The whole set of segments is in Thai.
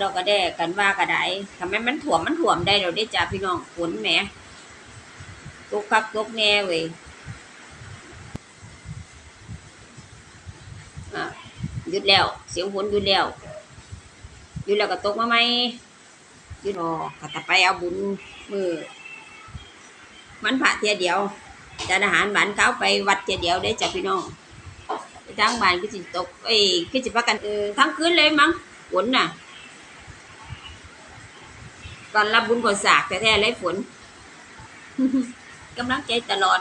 เราก็ได้กันว่าก็ไดทำไมมันถ่วมมันถ่วมได้เราได้จ้าพี่น้องฝนแหมตกคักตกแน่เว้ยหยุดแล้ว เสียงฝนหยุดแล้วหยุดแล้วก็ตกมาไหมหยุดรอก็จะไปเอาบุญมือ มันผ่าเทียเดียวจานอาหารหวานเขาไปวัดเทียเดียวได้จ้ะพี่น้องไปทางบ้านก็สิตกเอ้ยคือสิพักกันเออทั้งคืนเลยมั้งฝนน่ะ ก่อนรับบุญก่อนสากแต่แท้ๆเลยฝนกำลังใจตลอด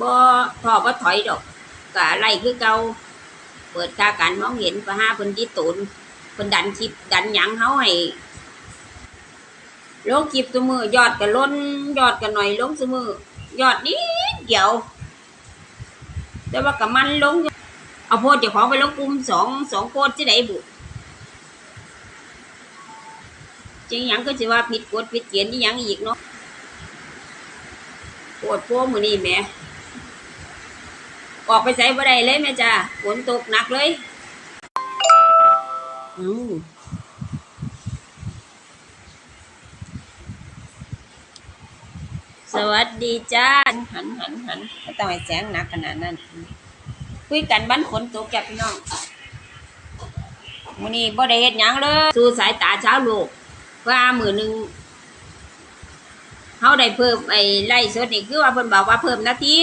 บ่ทอบ่ถอยดอกกะไล่คือเก่าเปิดค่าการมองเห็นประห้าเพิ่นที่ตุนเพิ่นดันคลิปดันหยังเฮาให้ลงคลิปซุมือยอดก็ล้นยอดก็หน่อยลงซุมือยอดนิดเดียว แต่ว่าก็มันลง เอาโพดเจ้าของไปลงกลุ่มสองสองโพดที่ไหนบุ จริงหยังก็สิว่าผิดกฎผิดเกณฑ์ที่ยังอีกเนาะปวดโป้มือนี่แหม่ออกไปใส่บ่ได้เลยแม่จ้าฝนตกหนักเลยอือสวัสดีจ้า หันหันหันไม่ต้องให้แสงหนักขนาดนั้น คุยกันบ้านฝนตกแกพี่น้องมื้อนี้บ่ได้เฮ็ดหยังเลย สู่สายตาเช้าโลก ว่ามือหนึ่งเขาได้เพิ่มไอ้ไล่สดนี่คือว่าเพิ่นบอกว่าเพิ่มนาที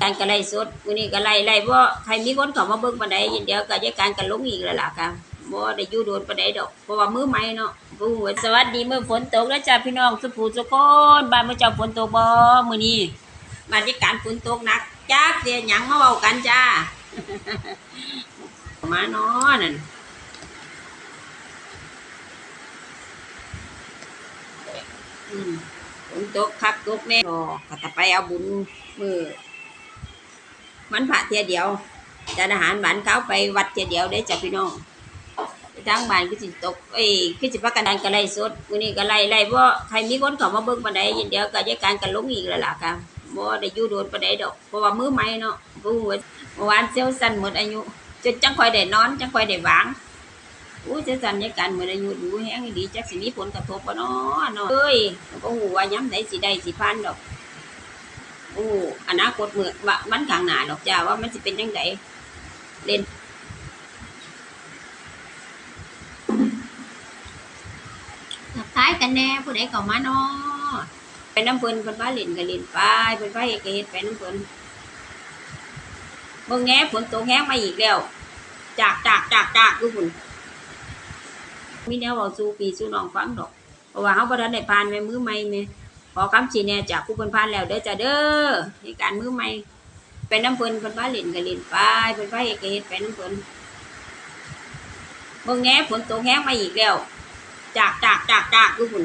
การก็ไล่สดวันนี้ก็ไล่ไล่บ่ใครมีคนเข้ามาเบิ่งปานใดยินเดียวก็จะการกันลงอีกแล้วล่ะค่ะบ่ได้ยู่โดนปานใดดอกเพราะว่ามือใหม่เนาะผู้สวัสดีเมื้อฝนตกแล้วจ้าพี่น้องสุภูสุคนบ้านเมื้อเจ้าฝนตกบ่มื้อนี้ บรรยากาศฝนตกหนักจ้าเสียหยังมาเว้ากันจ้า มาเนาะนั่นฝนตกคักตกแน่รอก็จะไปเอาบุญมือมันผ่าเทียเดียวจานอาหารหวานเขาไปวัดเทียเดียวได้จ้ะพี่น้องทางบ้านก็สิตกเอ้ยคือสิพักกันดันก็ไล่สดวันนี้ก็ไล่ไล่เพราะใครมีคนเข้ามาเบิ่งปานใดยินเดียวก็จะการกันลงอีกแล้วล่ะค่ะ บ่ได้อยู่โดนปานใดดอก เพราะว่ามือใหม่เนาะบ่ฮู้ว่าเมื่อวานเซลสันหมดอายุจนจังค่อยได้นอนจังค่อยได้วางอู้เซลสันยาการหมดอายุดูแฮงดีจักสิมีผลกระทบบ่เนาะเนาะเอ้ยบ่ฮู้ว่ายามใดสิได้สิผ่านดอกโอ้อนาคตมื้อว่ามันข้างหน้าดอกจ้าว่ามันสิเป็นจังไดเล่นทักทายกันแน่ผู้ใดเข้ามาเนาะ น้ำเพิ่นเพิ่นว่าเล่นก็เล่นไปเพิ่นว่าเฮ็ดก็เฮ็ดไปน้ำเพิ่นเบิ่งแง่ฝนตกแห้งมาอีกแล้ว จากจากจากจากอยู่พุ่นมีแนวเว้าสู่พี่สู่น้องฟังดอกเพราะว่าเฮาบ่ทันได้ผ่านแม่มือใหม่แม่ขอคำชี้แนะจากผู้เพิ่นผ่านแล้วเด้อจ้าเด้อในการมือใหม่ไปน้ำเพิ่นเพิ่นว่าเล่นก็เล่นไปเพิ่นว่าเฮ็ดก็เฮ็ดไปน้ำเพิ่นเบิ่งแง่ฝนตกแห้งมาอีกแล้ว จากจากจากจากอยู่พุ่น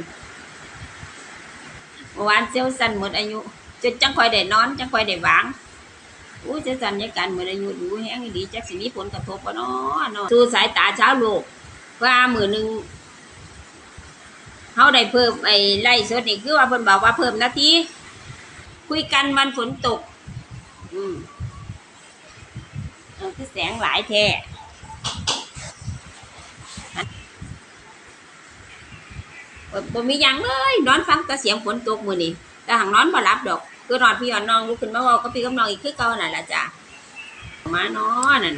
เมื่อวานเซลสันหมดอายุจนจังคอยได้นอน จังคอยได้วางอู้เซลสันยาการหมดอายุดูแฮงดีจักสิมีผลกระทบบ่เนาะเนาะสู่สายตาเช้าโลกว่ามือหนึ่งเฮาได้เพิ่มไอ้ไล่สดนี่คือว่าเพิ่นบอกว่าเพิ่มนาทีคุยกันวันฝนตก อืมเออคือแสงหลายแท้ บ่มีหยังเลย นอนฟังแต่เสียงฝนตกมื้อนี้แต่หังนอนบ่หลับดอก คือนอนพี่นอนน้องลุกขึ้นมาเว้ากับพี่กับน้องอีกคือเก่านั่นล่ะจ้ะมานอนนั่น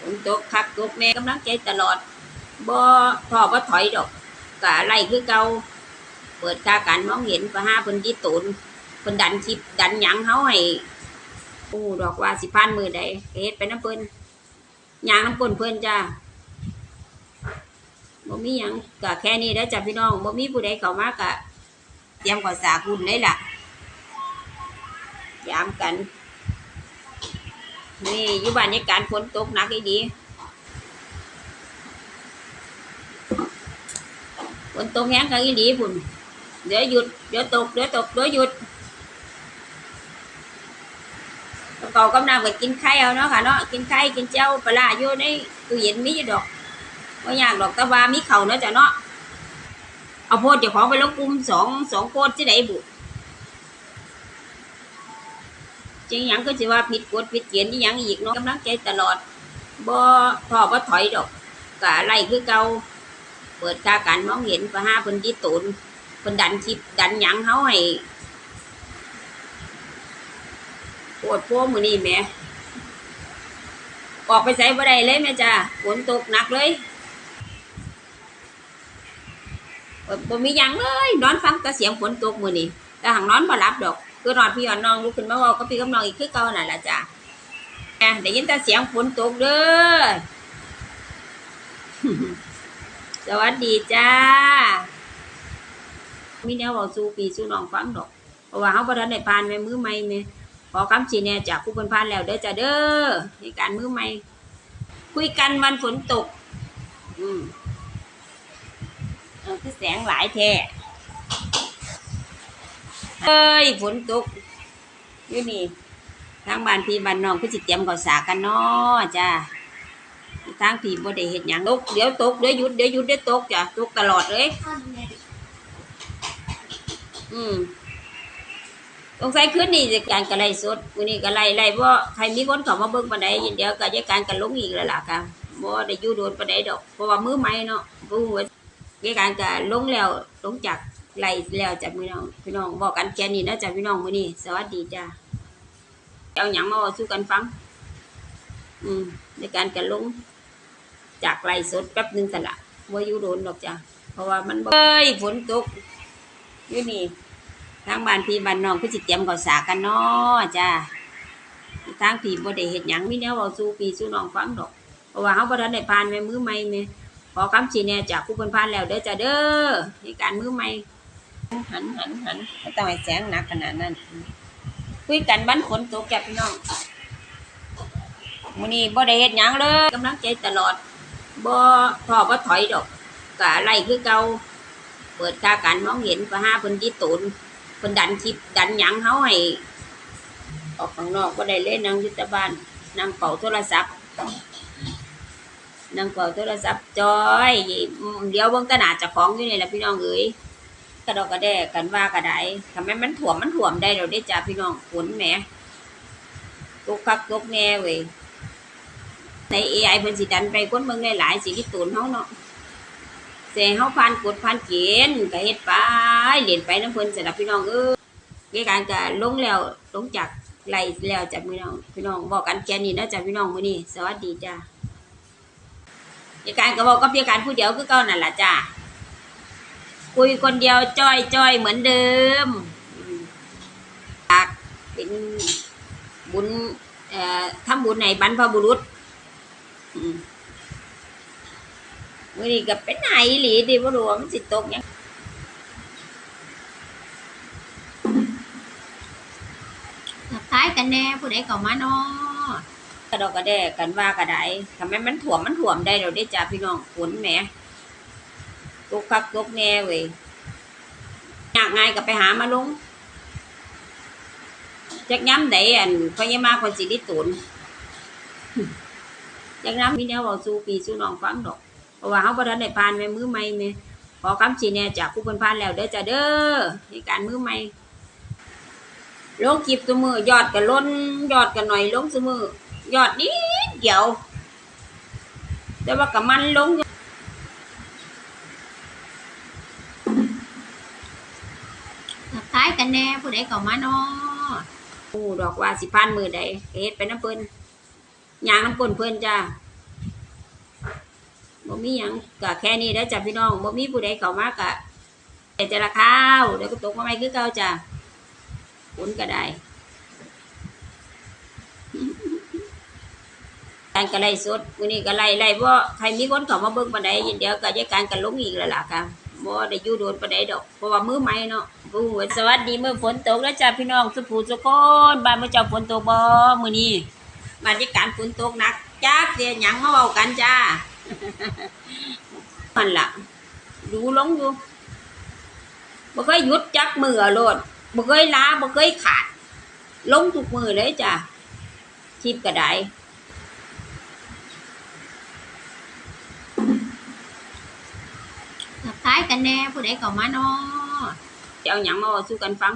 ฝนตกคักตกแน่กำลังใจตลอดบ่ท้อบ่ถอยดอกก็ไล่คือเก่าเปิดค่าการมองเห็นประห้าเพิ่นที่ตุนเพิ่นดันคลิปดันหยังเฮาให้โอ้ดอกว่าสิผ่านมือใดเฮ็ดไปน้ำเพิ่น ยางน้ำก้นเพื่อนจ้าบ่มีหยังก็แค่นี้แล้วจ้ะพี่น้องบ่มีผู้ใดเข้ามากะเตรียมก่อสาคุณเลยล่ะยามกัน นี่อยู่บ้านในการฝนตกหนักอีดีฝนตกแห้งกันอีดีพุ่นเดี๋ยวหยุดเดี๋ยวตกเดี๋ยวตกเดี๋ยวหยุด เก่ากำลังไปกินไข่เอาเนาะค่ะเนาะกินไข่กินเจ้าปลาอยู่ในตู้เย็นมีอยู่ดอกว่ายากดอกตะวามีเข่าวเนาะจ้ะเนาะเอาโพดเจ้าของไปลงกลุ่มสองสองโพดที่ไหนบุจริงยังก็สิว่าผิดกฎผิดเกณฑ์นี่ยังอีกเนาะกำลังใจตลอดบ่ทอบ่ถอยดอกกะไล่คือเก่าเปิดคาการมองเห็นประห้าเพิ่นที่ตุนเพิ่นดันคลิปดันยังเฮาให้ ปวดโพมือนี้แหมออกไปใส่บ่ได้เลยแม่จ้าฝนตกหนักเลยบ่มีหยังเลยนอนฟังแต่เสียงฝนตกมือนี้แต่หังนอนบ่หลับดอก คือนอนพี่อ่อนน้องลุกขึ้นมาว้ากับพี่กับน้องอีกคือเก่านั่นล่ะจ้ะแหมได้ยินแต่เสียงฝนตกเด้อสวัสดีจ้ามีแนวเว้าสู่พี่สู่น้องฟังดอกเพราะว่าเฮาบ่ทันได้ผ่านแม่มือใหม่แม่ ขอคำชี้แนะจากผู้เพิ่นผ่านแล้วเด้อจ้ะเด้อในการมือใหม่ คุยกันวันฝนตก อืมเออคือแสงหลายแท้เอ้ยฝนตกอยู่นี่ทางบ้านพี่บ้านน้องคือสิเตรียมก่อสากันเนาะจ้าทางพี่บ่ได้เฮ็ดหยังตกเดี๋ยวตกเดี๋ยวหยุดเดี๋ยวหยุดเดี๋ยวตกจ้ะตกตลอดเลย อืม สงสัยคืนนี้จะการกระไรสดมื้อนี้กระไรไรบ่ใครมีคนเขามาเบิ่งปานใดเดี๋ยวก็จะการกันลงอีกแล้วล่ะค่ะบ่ได้อยู่โดนปานใดดอก เพราะว่ามือใหม่เนาะบ่ฮู้ว่าเกี่กันก็ลงแล้วลงจากไล่แล้วจากพี่น้องพี่น้องบอกกันแค่นี้นะจากพี่น้องมื้อนี้ สวัสดีจ้าเอาหยังมาสู่กันฟัง อืม ในการกันลง จากไล่สดแป๊บหนึงสั่ละบ่อยู่โดนดอกจ้ะเพราะว่ามันเอ้ยฝนตกอยู่นี่ ทางบ้านพี่บ้านน้องคือสิเตรียมข้าวสากันเนาะจ้าทางพี่บ่ได้เฮ็ดหยังมีแนวเว้าสู่พี่สู่น้องฟังดอกเพราะว่าเฮาบ่ทันได้ผ่านแม่มือใหม่แม่ขอคำชี้แนะจากผู้เพิ่นผ่านแล้วเด้อจ้ะเด้อในการมือใหม่หันหันหันไม่ต้องให้แสงหนักขนาดนั้นคุยกันบ้านฝนตกจ้ะพี่น้องมื้อนี้บ่ได้เฮ็ดหยังเลยกำลังใจตลอดบ่ท้อบ่ถอยดอกก็ไล่คือเก่าเปิดคาการมองเห็นประหาเพิ่นที่ตุน เพิ่นดันคลิปดันหยังเฮาให้ออกข้างนอกบ่ได้เลยนั่งยู่แต่บ้านนั่งเป่าโทรศัพท์นั่งเปิดโทรศัพท์จอยเดี๋ยวเบิ่งตะนาจะของอยู่นี่แหละพี่น้องเอ้ยกระดอกกระแดกกันว่ากระไดทำไมมันถ่วมมันถ่วมได้เราได้จ้าพี่น้องฝนแหมตกคักตกแน่เว้ยใน AI เพิ่นสิดันไปคนเบิ่งหลายๆสิที่ตูนเฮาเนาะเสียเฮาผ่านกฎผ่านเกณฑ์ก็เฮ็ดไป เล่นไปนํเพิ่นสำหรับพี่น้องเอ้ยเกี่ยวกันก็ลงแล้วลงจากไล่แล้วจากพี่น้องพี่น้องบอกกันแค่นี้นะจ้ะพี่น้องมือนี้สวัสดีจ้ายายการก็บอกกับยายการผู้เดียวคือเก่านั่นแหละจ้าคุยคนเดียวจ้อยจ้อยเหมือนเดิมฝากเป็นบุญเอ่อทำบุญในบรรพบุรุษอืมมื่อนี้ก็เป็นไหนหลีดีบ่รู้ว่ามันสิตกยังทั กันแน่ผู้ใดเข้ามาเนาะกระดอกกระแดกกันว่ากระไดทำไมมันถ่วมมันถ่วมได้เราได้จ้าพี่น้องฝนแหมตกคักตกแน่เว้ยอยากง่ายก็ไปหามาลุงจักย้ำไดอันพญามาคนสิริตุนจักย้ำมีแนวเว้าสู่ปีสู่น้องฟังดอกเพราะว่าเฮาบ่ทันได้ผ่านแม่มือใหม่แม่ขอคำชี้แนะจากผู้เพิ่นผ่านแล้วเด้อจ้าเด้อในการมือใหม่ ลงคลิปซุมือยอดก็ล้นยอดก็หน่อยลงซุมือยอดนิดเดียว แต่ว่ากับมันลงทักทายกันแน่ผู้ใดเข้ามาเนาะโอ้ดอกว่าสิพันมือใดเฮ็ดไปน้ำเพิ่นยางน้ำก้นเพิ่นจ้าบ่มีหยังก็แค่นี้แล้วจ้ะพี่น้องบ่มีผู้ใดเข้ามากะแต่จะราคาวเดี๋ยวก็ตกมาใหม่คือเก่าจ้ะ ฝนก็ได้การกระไลสดวันนี้กระไลไล่บ่ใครมีคนเขามาเบิ่งปานใดเดี๋ยวก็จะการกันลงอีกแล้วล่ะค่ะบ่ได้ยู่โดนปานใดดอกเพราะว่ามือใหม่เนาะโอ้สวัสดีเมื้อฝนตกแล้วจ้าพี่น้องสุภูสุคนบ้านเมื้อเจ้าฝนตกบ่มื้อนี้บรรยากาศฝนตกหนักจักเสียหยังมาเว้ากันจ้ามันล่ะดูลงอยู่บ่เคยหยุดจักมือโลด บ่เคยลาบ่เคยขาด ลงทุกมือเลยจ้ะคลิปกระได้ทักทายทายกันแน่ผู้ใดก็มาเนาะจะเอาหยังมาสู้กันฟัง